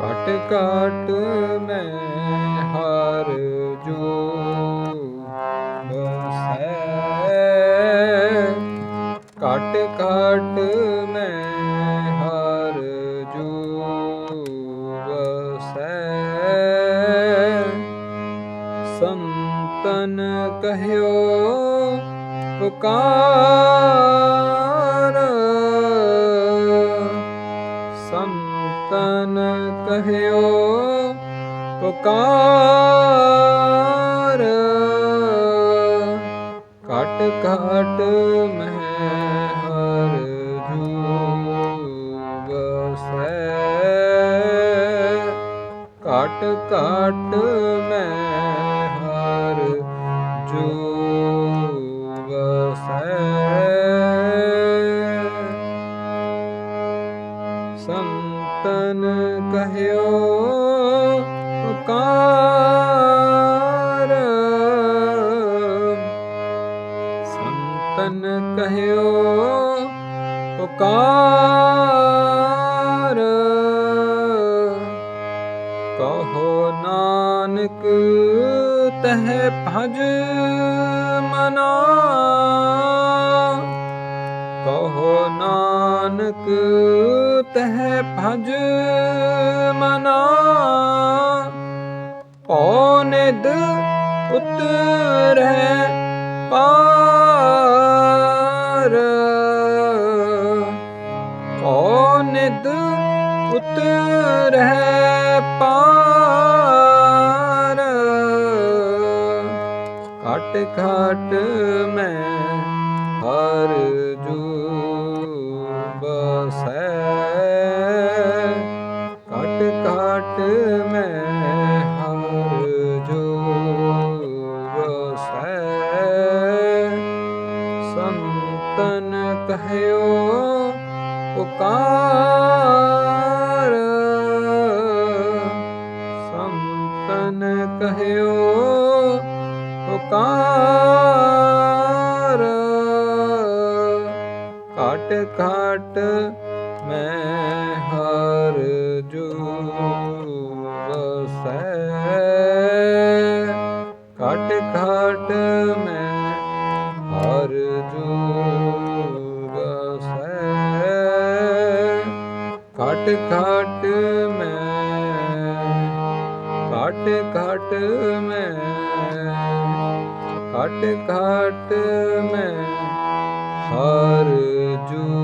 ਕਟ ਕਟ ਮੈਂ ਹਰ ਜੋ ਬਸੈ ਕਟ ਕਟ ਮੈਂ ਹਰ ਜੋ ਬਸੈ ਸੰਤਨ ਕਹਿਓ ਪੁਕਾਰ। ਸੰਤਨ ਕਹਿਓ ਪੁਕਾਰ। ਕਟ ਕਟ ਮੈਂ ਹਰ ਜੂ ਵਸੈ ਘਟ ਕਟ ਮੈਂ ਸੰਤਨ ਕਹਿਓ ਪੁਕਾਰ। ਸੰਤਨ ਕਹਿਓ ਪੁਕਾਰ। ਕਹੋ ਨਾਨਕ ਤਹ ਭਜ ਮਨਾ। ਕਹੋ ਨਾਨਕ, ਤਹ ਭਜ ਮਨਾ। ਪਉ ਨਿਦ ਉਤਰੈ ਪਾਰ। ਪਉ ਨਿਦ ਉਤਰੈ ਪਾਰ। ਘਟ ਘਟ ਮੈਂ ਹਰ ਜੂ ਬਸੈ ਕਟ ਕਟ ਮੈਂ ਹਰ ਜੂ ਬਸੈ ਸੰਤਨ ਕਹਿਓ, ਪੁਕਾਰ। ਸੰਤਨ ਕਹਿਓ, ਪੁਕਾਰ। ਘਟ ਘਟ ਮੈਂ ਹਰ ਜੂ ਵਸੈ ਘਟ ਘਟ ਮੈਂ ਹਰ ਜੂ ਵਸੈ ਘਟ ਘਟ ਮੈਂ ਘਟ ਘਟ ਮੈਂ ਘਟ ਘਟ ਮੈਂ ਹਰ ਜੂ